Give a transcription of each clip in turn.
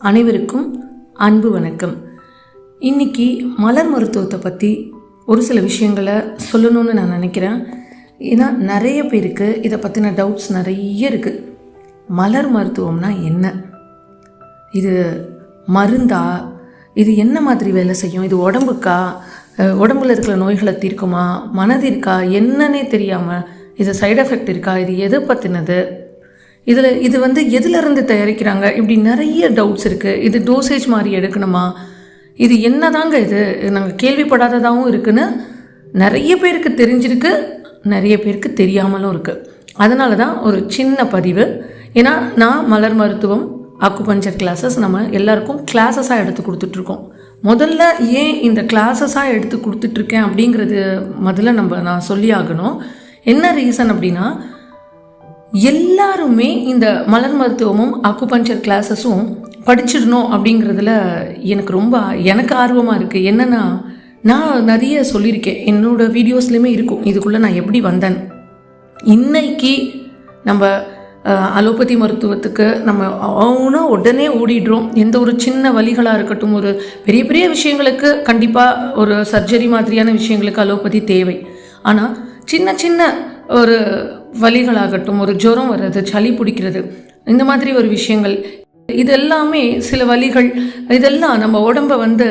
அனைவருக்கும் அன்பு வணக்கம். இன்னைக்கு மலர் மருத்துவத்தை பற்றி ஒரு சில விஷயங்களை சொல்லணும்னு நான் நினைக்கிறேன். ஏன்னா நிறைய பேருக்கு இதை பற்றின டவுட்ஸ் நிறைய இருக்குது மலர் மருத்துவம்னா என்ன? இது மருந்தா? இது என்ன மாதிரி வேலை செய்யும்? இது உடம்புக்கா? உடம்புல இருக்கிற நோய்களை தீர்க்குமா? மனதிற்கா? என்னன்னே தெரியாமல் இது சைடு எஃபெக்ட் இருக்கா? இது எதை பற்றினது இதில் இது வந்து எதிலிருந்து தயாரிக்கிறாங்க? இப்படி நிறைய டவுட்ஸ் இருக்குது இது டோசேஜ் மாதிரி எடுக்கணுமா? இது என்னதாங்க இது? நாங்கள் கேள்விப்படாததாகவும் இருக்குன்னு நிறைய பேருக்கு தெரிஞ்சிருக்கு நிறைய பேருக்கு தெரியாமலும் இருக்குது அதனால தான் ஒரு சின்ன பதிவு. ஏன்னா நான் மலர் மருத்துவம் ஆக்குபஞ்சர் கிளாஸஸ் நம்ம எல்லாருக்கும் கிளாஸஸாக எடுத்து கொடுத்துட்ருக்கோம். முதல்ல ஏன் இந்த கிளாஸஸாக எடுத்து கொடுத்துட்ருக்கேன் அப்படிங்கிறது முதல்ல நம்ம நான் சொல்லி ஆகணும் என்ன ரீசன் அப்படின்னா எல்லாருமே இந்த மலர் மருத்துவமும் அக்குபஞ்சர் கிளாஸஸும் படிச்சிடணும் அப்படிங்கிறதுல எனக்கு ரொம்ப எனக்கு ஆர்வமாக இருக்குது என்னென்னா நான் நிறைய சொல்லியிருக்கேன். என்னோடய வீடியோஸ்லையுமே இருக்கும். இதுக்குள்ளே நான் எப்படி வந்தேன்? இன்னைக்கு நம்ம அலோபதி மருத்துவத்துக்கு நம்ம அவனா உடனே ஓடிடுறோம். எந்த ஒரு சின்ன வழிகளாக இருக்கட்டும் ஒரு பெரிய பெரிய விஷயங்களுக்கு கண்டிப்பாக ஒரு சர்ஜரி மாதிரியான விஷயங்களுக்கு அலோபதி தேவை. ஆனால் சின்ன சின்ன ஒரு வலிகளாகட்டும் ஒரு ஜுரம் வர்றது சளி பிடிக்கிறது இந்த மாதிரி ஒரு விஷயங்கள். இது எல்லாமே சில வலிகள் இதெல்லாம் நம்ம உடம்ப வந்து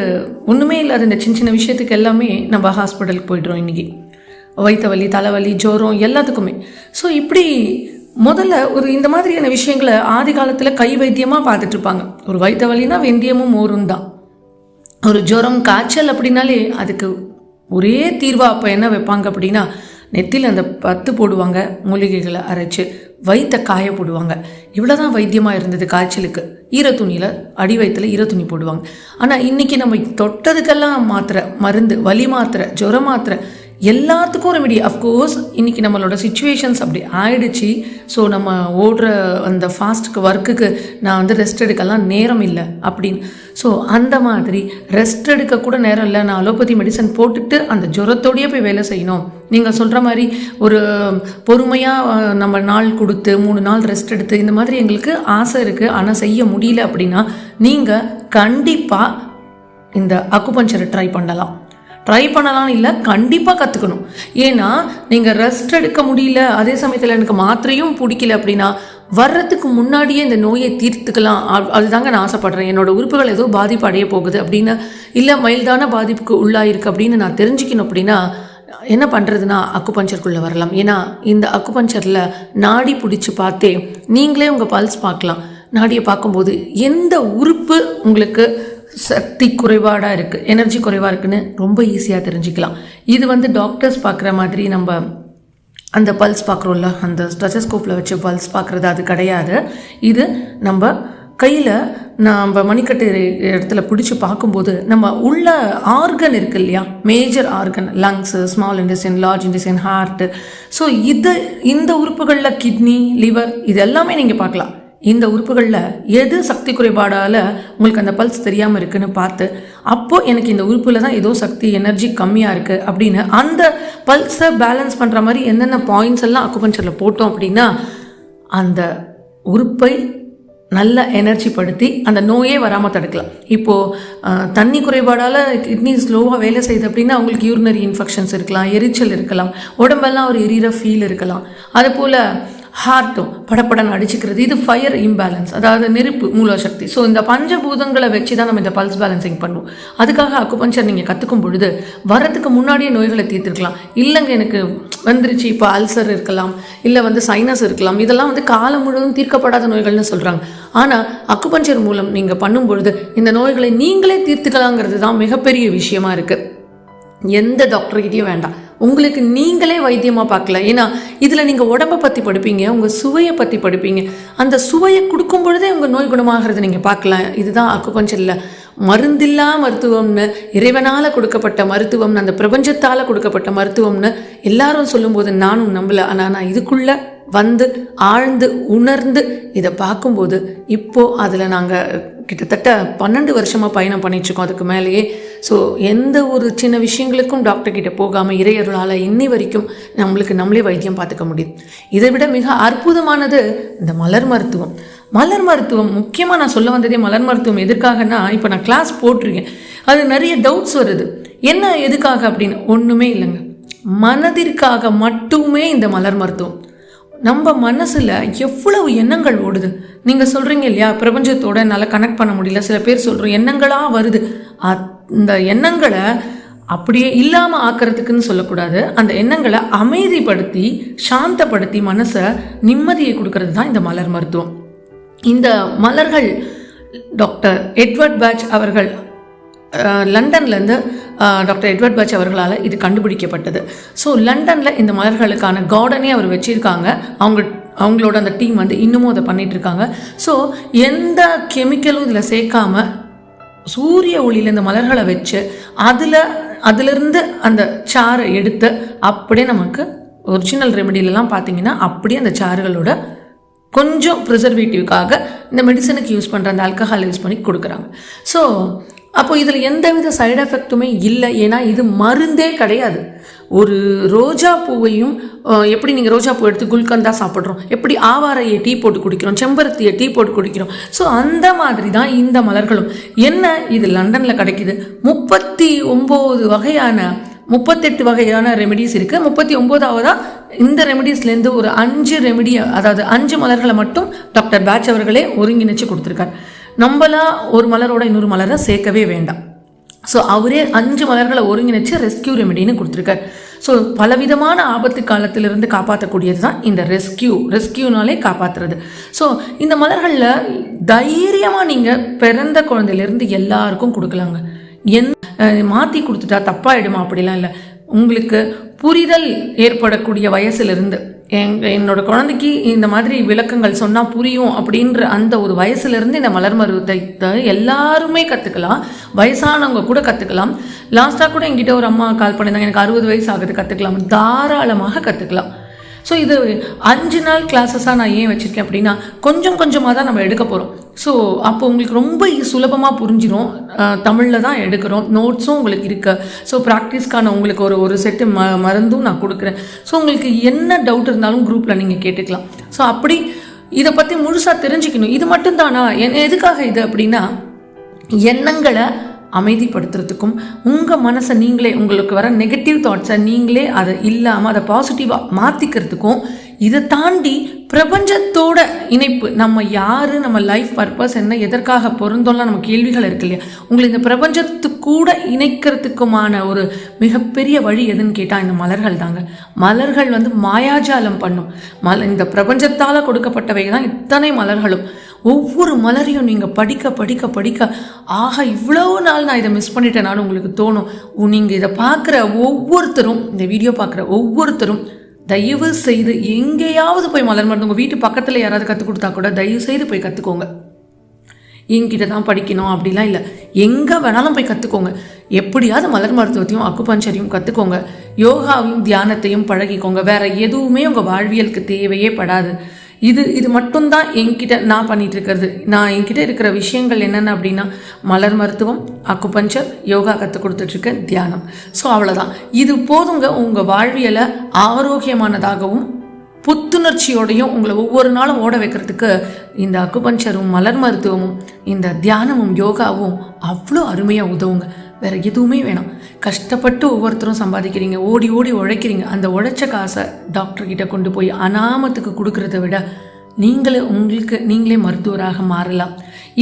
ஒன்றுமே இல்லாத இந்த சின்ன சின்ன விஷயத்துக்கு எல்லாமே நம்ம ஹாஸ்பிட்டலுக்கு போய்ட்றோம் இன்றைக்கி வயிற்று வலி தலைவலி ஜுரம் எல்லாத்துக்குமே. ஸோ இப்படி முதல்ல ஒரு இந்த மாதிரியான விஷயங்களை ஆதி காலத்தில் கை வைத்தியமாக பார்த்துட்டு இருப்பாங்க. ஒரு வயிற்று வலினா வெந்தயமும் மோரும் தான். ஒரு ஜுரம் காய்ச்சல் அப்படின்னாலே அதுக்கு ஒரே தீர்வாக அப்போ என்ன வைப்பாங்க அப்படின்னா நெத்தியில் அந்த பத்து போடுவாங்க மூலிகைகளை அரைச்சு வயிற்ற காய போடுவாங்க. இவ்வளோதான் வைத்தியமாக இருந்தது காய்ச்சலுக்கு. ஈர துணியில் அடி வயிற்றுல ஈர துணி போடுவாங்க. ஆனால் இன்றைக்கி நம்ம தொட்டதுக்கெல்லாம் மாத்திரை மருந்து வலி மாத்திரை ஜுரம் மாத்திரை எல்லாத்துக்கும் ரெமெடி அஃப்கோர்ஸ் இன்றைக்கி நம்மளோட சுச்சுவேஷன்ஸ் அப்படி ஆயிடுச்சு. ஸோ நம்ம ஓடுற அந்த ஃபாஸ்ட்டுக்கு ஒர்க்குக்கு நான் வந்து ரெஸ்ட் எடுக்கலாம் நேரம் இல்லை அப்படின்னு. ஸோ அந்த மாதிரி ரெஸ்ட் எடுக்க கூட நேரம் இல்லை. நான் அலோபதி மெடிசன் போட்டுட்டு அந்த ஜுரத்தோடயே போய் வேலை செய்யணும். நீங்கள் சொல்கிற மாதிரி ஒரு பொறுமையாக நம்ம நாள் கொடுத்து மூணு நாள் ரெஸ்ட் எடுத்து இந்த மாதிரி எங்களுக்கு ஆசை இருக்குது ஆனால் செய்ய முடியல அப்படின்னா நீங்கள் கண்டிப்பாக இந்த அக்குபஞ்சரை ட்ரை பண்ணலாம். ட்ரை பண்ணலான்னு இல்லை கண்டிப்பாக கற்றுக்கணும் ஏன்னா நீங்கள் ரெஸ்ட் எடுக்க முடியல அதே சமயத்தில் எனக்கு மாத்திரையும் பிடிக்கல அப்படின்னா வர்றதுக்கு முன்னாடியே இந்த நோயை தீர்த்துக்கலாம். அதுதாங்க நான் ஆசைப்படுறேன். என்னோட உறுப்புகள் ஏதோ பாதிப்பு அடைய போகுது அப்படின்னு இல்லை மயில்தான பாதிப்புக்கு உள்ளாயிருக்கு அப்படின்னு நான் தெரிஞ்சுக்கணும் அப்படின்னா என்ன பண்ணுறதுன்னா அக்குபஞ்சருக்குள்ளே வரலாம். ஏன்னா இந்த அக்குபஞ்சரில் நாடி பிடிச்சி பார்த்தே நீங்களே உங்கள் பல்ஸ் பார்க்கலாம். நாடியை பார்க்கும்போது எந்த உறுப்பு உங்களுக்கு சக்தி குறைபாடாக இருக்குது எனர்ஜி குறைவாக இருக்குன்னு ரொம்ப ஈஸியாக தெரிஞ்சுக்கலாம். இது வந்து டாக்டர்ஸ் பார்க்குற மாதிரி நம்ம அந்த பல்ஸ் பார்க்குறோம்ல அந்த ஸ்டெத்தஸ்கோப்பில் வச்சு பல்ஸ் பார்க்குறது அது கிடையாது. இது நம்ம கையில் நம்ம மணிக்கட்டு இடத்துல பிடிச்சி பார்க்கும்போது நம்ம உள்ள ஆர்கன் இருக்கு இல்லையா? Major organ lungs small intestine large intestine heart so இது இந்த உறுப்புகளில் கிட்னி லிவர் இது எல்லாமே நீங்கள் பார்க்கலாம். இந்த உறுப்புகளில் எது சக்தி குறைபாடால் உங்களுக்கு அந்த பல்ஸ் தெரியாமல் இருக்குன்னு பார்த்து அப்போது எனக்கு இந்த உறுப்பில் தான் ஏதோ சக்தி எனர்ஜி கம்மியாக இருக்குது அப்படின்னு அந்த பல்ஸை பேலன்ஸ் பண்ணுற மாதிரி என்னென்ன பாயிண்ட்ஸ் எல்லாம் அக்குபஞ்சரில் போட்டோம் அப்படின்னா அந்த உறுப்பை நல்ல எனர்ஜி படுத்தி அந்த நோயே வராமல் தடுக்கலாம். இப்போது தண்ணி குறைபாடால் கிட்னி ஸ்லோவாக வேலை செய்யுது அப்படின்னா அவங்களுக்கு யூரினரி இன்ஃபெக்ஷன்ஸ் இருக்கலாம் எரிச்சல் இருக்கலாம் உடம்பெல்லாம் ஒரு எரியிற ஃபீல் இருக்கலாம். அதுபோல் ஹார்ட்டும் படப்படன்னு அடிச்சுக்கிறது. இது ஃபயர் இம்பேலன்ஸ் அதாவது நெருப்பு மூலசக்தி. ஸோ இந்த பஞ்சபூதங்களை வச்சு தான் நம்ம இந்த பல்ஸ் பேலன்சிங் பண்ணுவோம். அதுக்காக அக்குபஞ்சர் நீங்கள் கற்றுக்கும் பொழுது வரதுக்கு முன்னாடியே நோய்களை தீர்த்துருக்கலாம். இல்லைங்க எனக்கு வந்துருச்சு இப்போ அல்சர் இருக்கலாம் இல்லை வந்து சைனஸ் இருக்கலாம். இதெல்லாம் வந்து காலம் முழுவதும் தீர்க்கப்படாத நோய்கள்னு சொல்கிறாங்க ஆனால் அக்குபஞ்சர் மூலம் நீங்கள் பண்ணும் பொழுது இந்த நோய்களை நீங்களே தீர்த்துக்கலாங்கிறது தான் மிகப்பெரிய விஷயமா இருக்குது எந்த டாக்டர்கிட்டையும் வேண்டாம். உங்களுக்கு நீங்களே வைத்தியமாக பார்க்கல. ஏன்னா இதில் நீங்கள் உடம்பை பற்றி படிப்பீங்க உங்கள் சுவையை பற்றி படிப்பீங்க. அந்த சுவையை கொடுக்கும் பொழுதே உங்கள் நோய் குணமாகிறது நீங்கள் பார்க்கலாம். இதுதான் அக்குபஞ்சரில் மருந்தில்லா மருத்துவம்னு இறைவனால் கொடுக்கப்பட்ட மருத்துவம்னு அந்த பிரபஞ்சத்தால் கொடுக்கப்பட்ட மருத்துவம்னு எல்லாரும் சொல்லும்போது நானும் நம்பல. ஆனால் நான் இதுக்குள்ளே வந்து ஆழ்ந்து உணர்ந்து இதை பார்க்கும்போது இப்போது அதில் நாங்கள் கிட்டத்தட்ட பன்னெண்டு வருஷமாக பயணம் பண்ணிட்டுருக்கோம் அதுக்கு மேலேயே. ஸோ எந்த ஒரு சின்ன விஷயங்களுக்கும் டாக்டர் கிட்டே போகாமல் இறையருளால் இன்னி வரைக்கும் நம்மளுக்கு நம்மளே வைத்தியம் பார்த்துக்க முடியுது. இதை விட மிக அற்புதமானது இந்த மலர் மருத்துவம். மலர் மருத்துவம் முக்கியமாக நான் சொல்ல வந்ததே மலர் மருத்துவம் எதுக்காகனா இப்போ நான் கிளாஸ் போட்டிருக்கேன். அது நிறைய டவுட்ஸ் வருது. என்ன எதுக்காக அப்படின்னு ஒன்றுமே இல்லைங்க. மனதிற்காக மட்டுமே இந்த மலர் மருத்துவம். நம்ம மனசில் எவ்வளவு எண்ணங்கள் ஓடுது? நீங்கள் சொல்கிறீங்க இல்லையா பிரபஞ்சத்தோட என்னால் கனெக்ட் பண்ண முடியல சில பேர் சொல்கிறோம் எண்ணங்களாக வருது. அந்த எண்ணங்களை அப்படியே இல்லாமல் ஆக்கிறதுக்குன்னு சொல்லக்கூடாது. அந்த எண்ணங்களை அமைதிப்படுத்தி சாந்தப்படுத்தி மனசை நிம்மதியை கொடுக்கறது தான் இந்த மலர் மருத்துவம். இந்த மலர்கள் டாக்டர் எட்வர்ட் பேட்ச் அவர்கள் லண்டன்லேருந்து டாக்டர் எட்வர்ட் பச் அவர்களால் இது கண்டுபிடிக்கப்பட்டது. ஸோ லண்டனில் இந்த மலர்களுக்கான கார்டனே அவர் வச்சுருக்காங்க. அவங்க அவங்களோட அந்த டீம் வந்து இன்னமும் அதை பண்ணிகிட்ருக்காங்க இருக்காங்க ஸோ எந்த கெமிக்கலும் இதில் சேர்க்காம சூரிய ஒளியில் இந்த மலர்களை வச்சு அதில் அதிலிருந்து அந்த சாரை எடுத்து அப்படியே நமக்கு ஒரிஜினல் ரெமெடியிலலாம் பார்த்தீங்கன்னா அப்படியே அந்த சாறுகளோட கொஞ்சம் ப்ரிசர்வேட்டிவ்க்காக இந்த மெடிசனுக்கு யூஸ் பண்ணுற அந்த ஆல்கஹால் யூஸ் பண்ணி கொடுக்குறாங்க. ஸோ அப்போ இதில் எந்தவித சைடு எஃபெக்ட்டுமே இல்லை. ஏன்னா இது மருந்தே கிடையாது. ஒரு ரோஜா பூவையும் எப்படி நீங்கள் ரோஜா பூ எடுத்து குல்கந்தா சாப்பிட்றோம் எப்படி ஆவாரையை டீ போட்டு குடிக்கிறோம் செம்பருத்தியை டீ போட்டு குடிக்கிறோம். ஸோ அந்த மாதிரி தான் இந்த மலர்களும். என்ன இது லண்டனில் கிடைக்குது? முப்பத்தி ஒம்பது வகையான முப்பத்தெட்டு வகையான ரெமெடிஸ் இருக்குது முப்பத்தி ஒம்போதாவதாக இந்த ரெமெடிஸ்லேருந்து ஒரு அஞ்சு ரெமெடி அதாவது அஞ்சு மலர்களை மட்டும் டாக்டர் பேட்ச் அவர்களே ஒருங்கிணைச்சு கொடுத்துருக்காரு. நம்மளா ஒரு மலரோட இன்னொரு மலரை சேர்க்கவே வேண்டாம். ஸோ அவரே அஞ்சு மலர்களை ஒருங்கிணைச்சு ரெஸ்கியூ ரெமெடின்னு கொடுத்துருக்காரு. ஸோ பலவிதமான ஆபத்து காலத்திலிருந்து காப்பாற்றக்கூடியது தான் இந்த ரெஸ்கியூ ரெஸ்கியூனாலே காப்பாற்றுறது ஸோ இந்த மலர்களில் தைரியமாக நீங்கள் பிறந்த குழந்தையிலேருந்து எல்லாருக்கும் கொடுக்கலாங்க. என் மாற்றி கொடுத்துட்டா தப்பாயிடுமா? அப்படிலாம் இல்லை. உங்களுக்கு புரிதல் ஏற்படக்கூடிய வயசுலேருந்து. எங்க என்னோட குழந்தைக்கு இந்த மாதிரி விளக்கங்கள் சொன்னால் புரியும் அப்படின்ற அந்த ஒரு வயசுலேருந்து இந்த மலர் மருவத்தை எல்லாருமே கற்றுக்கலாம் வயசானவங்க கூட கற்றுக்கலாம் லாஸ்ட்டாக கூட என்கிட்ட ஒரு அம்மா கால் பண்ணியிருந்தாங்க. எனக்கு அறுபது வயசு ஆகுது கற்றுக்கலாம் தாராளமாக கற்றுக்கலாம் ஸோ இது அஞ்சு நாள் கிளாஸஸாக நான் ஏன் வச்சுருக்கேன் அப்படின்னா கொஞ்சம் கொஞ்சமாக தான் நம்ம எடுக்க போகிறோம் ஸோ அப்போ உங்களுக்கு ரொம்ப சுலபமாக புரிஞ்சிடும் தமிழில் தான் எடுக்கிறோம். நோட்ஸும் உங்களுக்கு இருக்கு. ஸோ ப்ராக்டிஸ்க்கான உங்களுக்கு ஒரு ஒரு செட்டு ம மருந்தும் நான் கொடுக்குறேன். ஸோ உங்களுக்கு என்ன டவுட் இருந்தாலும் குரூப்பில் நீங்கள் கேட்டுக்கலாம். ஸோ அப்படி இதை பற்றி முழுசாக தெரிஞ்சுக்கணும். இது மட்டும்தானா என் எதுக்காக இது அப்படின்னா எண்ணங்களை அமைதிப்படுத்துறதுக்கும் உங்கள் மனசை நீங்களே உங்களுக்கு வர நெகட்டிவ் தாட்ஸை நீங்களே அதை இல்லாமல் அதை பாசிட்டிவாக மாற்றிக்கிறதுக்கும் இதை தாண்டி பிரபஞ்சத்தோட இணைப்பு நம்ம யார் நம்ம லைஃப் பர்பஸ் என்ன எதற்காக பொருந்தோம்லாம் நம்ம கேள்விகள் இருக்கு இல்லையா? உங்களை இந்த பிரபஞ்சத்து கூட இணைக்கிறதுக்குமான ஒரு மிகப்பெரிய வழி எதுன்னு கேட்டால் இந்த மலர்கள் தாங்க. மலர்கள் வந்து மாயாஜாலம் பண்ணும். மல இந்த பிரபஞ்சத்தால் கொடுக்கப்பட்டவை தான் இத்தனை மலர்களும். ஒவ்வொரு மலரையும் நீங்கள் படிக்க படிக்க படிக்க ஆக இவ்வளோ நாள் நான் இதை மிஸ் பண்ணிட்டேனாலும் உங்களுக்கு தோணும். நீங்கள் இதை பார்க்குற ஒவ்வொருத்தரும் இந்த வீடியோ பார்க்குற ஒவ்வொருத்தரும் தயவு செய்து எங்கேயாவது போய் மலர் மருந்து உங்கள் வீட்டு பக்கத்தில் யாராவது கற்றுக் கொடுத்தா கூட தயவு செய்து போய் கற்றுக்கோங்க என்கிட்ட தான் படிக்கணும் அப்படிலாம் இல்லை. எங்கே வேணாலும் போய் கற்றுக்கோங்க எப்படியாவது மலர் மருத்துவத்தையும் அக்குபஞ்சரையும் கற்றுக்கோங்க யோகாவையும் தியானத்தையும் பழகிக்கோங்க. வேறு எதுவுமே உங்கள் வாழ்வியலுக்கு தேவையே படாது. இது இது மட்டும்தான் என்கிட்ட நான் பண்ணிட்டு இருக்கிறது நான் என்கிட்ட இருக்கிற விஷயங்கள் என்னென்ன அப்படின்னா மலர் மருத்துவம் அக்குபஞ்சர் யோகா கற்றுக் கொடுத்துட்ருக்கேன் தியானம். ஸோ அவ்வளோதான் இது போதுங்க உங்கள் வாழ்வியலை ஆரோக்கியமானதாகவும் புத்துணர்ச்சியோடையும் உங்களை ஒவ்வொரு நாளும் ஓட வைக்கிறதுக்கு இந்த அக்குபஞ்சரும் மலர் மருத்துவமும் இந்த தியானமும் யோகாவும் அவ்வளோ அருமையாக உதவுங்க. வேற எதுவுமே வேணாம். கஷ்டப்பட்டு ஒவ்வொருத்தரும் சம்பாதிக்கிறீங்க ஓடி ஓடி உழைக்கிறீங்க. அந்த உழைச்ச காசை டாக்டர் கிட்ட கொண்டு போய் அனாமத்துக்கு கொடுக்கறத விட நீங்களே உங்களுக்கு நீங்களே மருத்துவராக மாறலாம்.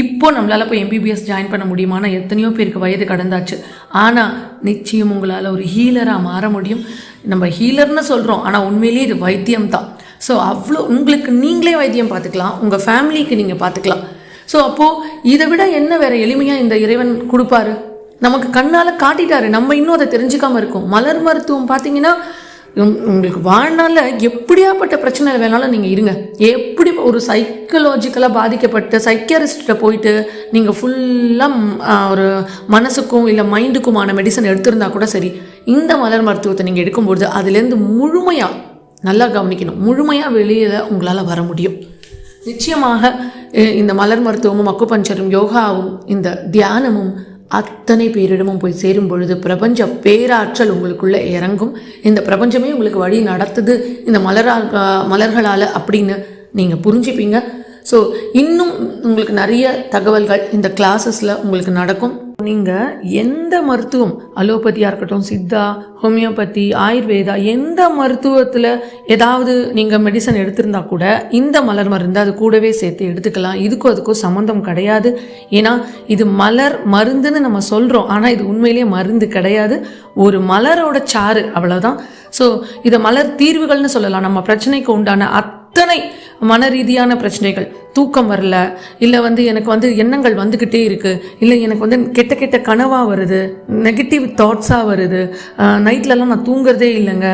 இப்போ நம்மளால் போய் எம்பிபிஎஸ் ஜாயின் பண்ண முடியுமானா எத்தனையோ பேருக்கு வயது கடந்தாச்சு. ஆனால் நிச்சயம் உங்களால் ஒரு ஹீலராக மாற முடியும். நம்ம ஹீலர்னு சொல்கிறோம் ஆனால் உண்மையிலேயே இது வைத்தியம் தான். ஸோ அவ்வளோ உங்களுக்கு நீங்களே வைத்தியம் பார்த்துக்கலாம் உங்கள் ஃபேமிலிக்கு நீங்கள் பார்த்துக்கலாம். ஸோ அப்போது இதை விட என்ன வேறு எளிமையாக இந்த இறைவன் கொடுப்பாரு? நமக்கு கண்ணால் காட்டிட்டாரு. நம்ம இன்னும் அதை தெரிஞ்சுக்காமல் இருக்கோம். மலர் மருத்துவம் பார்த்தீங்கன்னா உங்களுக்கு வாழ்நாளில் எப்படியாப்பட்ட பிரச்சனை வேணாலும் நீங்கள் இருங்க. எப்படி ஒரு சைக்கலாஜிக்கலாக பாதிக்கப்பட்ட சைக்கியரிஸ்ட்ட போயிட்டு நீங்கள் ஃபுல்லாக ஒரு மனசுக்கும் இல்லை மைண்டுக்குமான மெடிசன் எடுத்திருந்தா கூட சரி. இந்த மலர் மருத்துவத்தை நீங்கள் எடுக்கும்பொழுது அதுலேருந்து முழுமையாக நல்லா கவனிக்கணும். முழுமையாக வெளியில் உங்களால் வர முடியும். நிச்சயமாக இந்த மலர் மருத்துவமும் அக்குபஞ்சரும் யோகாவும் இந்த தியானமும் அத்தனை பேரிடமும் போய் சேரும் பொழுது பிரபஞ்ச பேராற்றல் உங்களுக்குள்ளே இறங்கும். இந்த பிரபஞ்சமே உங்களுக்கு வழி நடத்துது. இந்த மலரா மலர்களால் அப்படின்னு நீங்கள் புரிஞ்சுப்பீங்க. ஸோ இன்னும் உங்களுக்கு நிறைய தகவல்கள் இந்த கிளாஸஸில் உங்களுக்கு நடக்கும். நீங்கள் எந்த மருத்துவம் அலோபதியாக இருக்கட்டும் சித்தா ஹோமியோபதி ஆயுர்வேதா எந்த மருத்துவத்தில் ஏதாவது நீங்கள் மெடிசன் எடுத்திருந்தா கூட இந்த மலர் மருந்து அது கூடவே சேர்த்து எடுத்துக்கலாம். இதுக்கும் அதுக்கும் சம்மந்தம் கிடையாது. ஏன்னா இது மலர் மருந்துன்னு நம்ம சொல்கிறோம் ஆனால் இது உண்மையிலேயே மருந்து கிடையாது. ஒரு மலரோட சாறு அவ்வளோதான் ஸோ இதை மலர் தீர்வுகள்னு சொல்லலாம். நம்ம பிரச்சனைக்கு உண்டான அத் அத்தனை மன ரீதியான பிரச்சனைகள். தூக்கம் வரல இல்லை வந்து எனக்கு வந்து எண்ணங்கள் வந்துக்கிட்டே இருக்குது இல்லை எனக்கு வந்து கெட்ட கெட்ட கனவாக வருது நெகட்டிவ் தாட்ஸாக வருது. நைட்லலாம் நான் தூங்குறதே இல்லைங்க.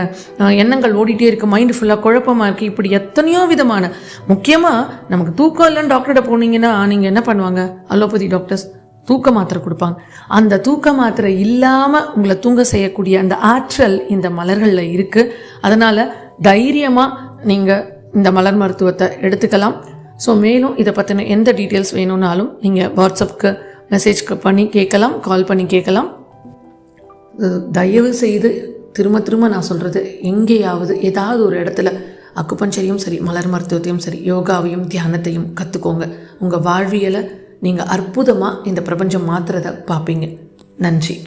எண்ணங்கள் ஓடிட்டே இருக்குது மைண்டு ஃபுல்லாக குழப்பமாக இருக்குது இப்படி எத்தனையோ விதமான முக்கியமாக நமக்கு தூக்கம் இல்லைன்னு டாக்டர்கிட்ட போனீங்கன்னா நீங்கள் என்ன பண்ணுவாங்க? அலோபதி டாக்டர்ஸ் தூக்க மாத்திரை கொடுப்பாங்க. அந்த தூக்க மாத்திரை இல்லாமல் உங்களை தூங்க செய்யக்கூடிய அந்த ஆற்றல் இந்த மலர்களில் இருக்குது அதனால் தைரியமாக நீங்கள் இந்த மலர் மருத்துவத்தை எடுத்துக்கலாம். ஸோ மேலும் இதை பற்றின எந்த டீட்டெயில்ஸ் வேணும்னாலும் நீங்கள் வாட்ஸ்அப்புக்கு மெசேஜ் பண்ணி கேட்கலாம் கால் பண்ணி கேட்கலாம். தயவு செய்து திரும்ப திரும்ப நான் சொல்கிறது எங்கேயாவது ஏதாவது ஒரு இடத்துல அக்குப்பஞ்சரையும் சரி மலர் மருத்துவத்தையும் சரி யோகாவையும் தியானத்தையும் கற்றுக்கோங்க உங்கள் வாழ்வியலை நீங்கள் அற்புதமாக இந்த பிரபஞ்சம் மாற்றுறத பார்ப்பீங்க. நன்றி.